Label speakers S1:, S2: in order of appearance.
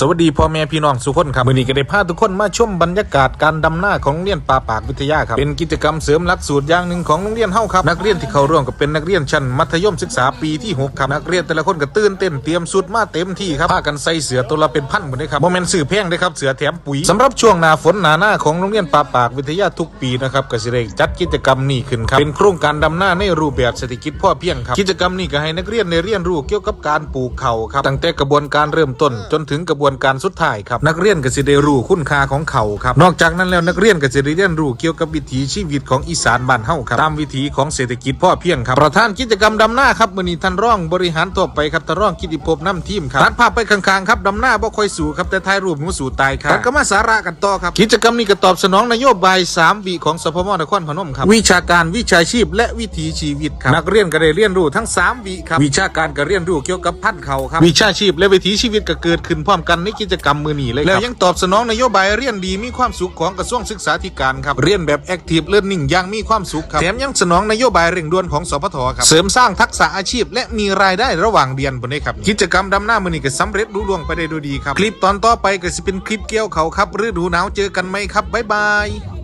S1: สวัสดีพ่อแม่พี่น้องสุขคนครับวันนี้ก็ได้พาทุกคนมาชมบรรยากาศการดำหน้าของโรงเรียนป่าปากวิทยาครับเป็นกิจกรรมเสริมหลักสูตรอย่างหนึ่งของโรงเรียนเฮาครับนักเรียนที่เข้าร่วมก็เป็นนักเรียนชั้นมัธยมศึกษาปีที่หกครับนักเรียนแต่ละคนก็ตื่นเต้นเตรียมสุดมาเต็มที่ครับพากันใส่เสือตัวละเป็นพันหมดเลยครับโมเมนต์สื่อแพงเลยครับเสือแถมปุ๋ยสำหรับช่วงหน้าฝนหนาหน้าของโรงเรียนป่าปากวิทยาทุกปีนะครับก็สิได้จัดกิจกรรมนี้ขึ้นครับเป็นโครงการดำหน้าในรูปแบบเศรษฐกิจพ่อเพียงครับกิจกรรมนี้ก็ให้นักเรียนได้เรียนรู้เกี่ยวกับการปลูกเขาครับตั้งแต่กระบวนการเริ่มต้นจนถึงกระบวนการสุดท้ายครับนักเรียนก็สิได้รู้คุณค่าของเขาครับนอกจากนั้นแล้วนักเรียนก็จะได้เรียนรู้เกี่ยวกับวิถีชีวิตของอีสานบ้านเฮาครับตามวิถีของเศรษฐกิจพ่อเพียงครับประธานกิจกรรมดำหน้าครับมื้อนี้ท่านร่องบริหารตัวไปครับท่านร่องกิติภพน้ำทีมครับตัดภาพไปข้างๆครับดำหน้าบ่ค่อยสู่ครับแต่ถ่ายรูปหมูสู่ตายครับแล้วก็มาสาระกันต่อครับกิจกรรมนี้ก็ตอบสนองนโยบาย3วิของสพมนครพนมครับวิชาการวิชาชีพและวิถีชีวิตครับนักเรียนก็ได้เรียนรู้ทั้ง3วิครับวิชาการก็เรียนรู้เกี่ยวกับพันเขาครับวิชาชีพและวิถีชีวิตก็เกิดขึ้นพร้อมกันนในกิจกรรมมือหนีเลยครับแล้วยังตอบสนองนโยบายเรียนดีมีความสุขของกระทรวงศึกษาธิการครับเรียนแบบแอคทีฟเลิร์นนิ่งย่างมีความสุขครับแถมยังสนองนโยบายเร่งด่วนของสพทครับเสริมสร้างทักษะอาชีพ และมีรายได้ระหว่างเรียนบนนี้ครับกิจกรรมดำหน้ามือหนีก็สำเร็จรุ่ล่วงไปได้ด้วยดีครับคลิปตอนต่อไปก็จะเป็นคลิปเกี่ยวเขาครับฤดูหนาวเจอกันไหมครับบ๊ายบาย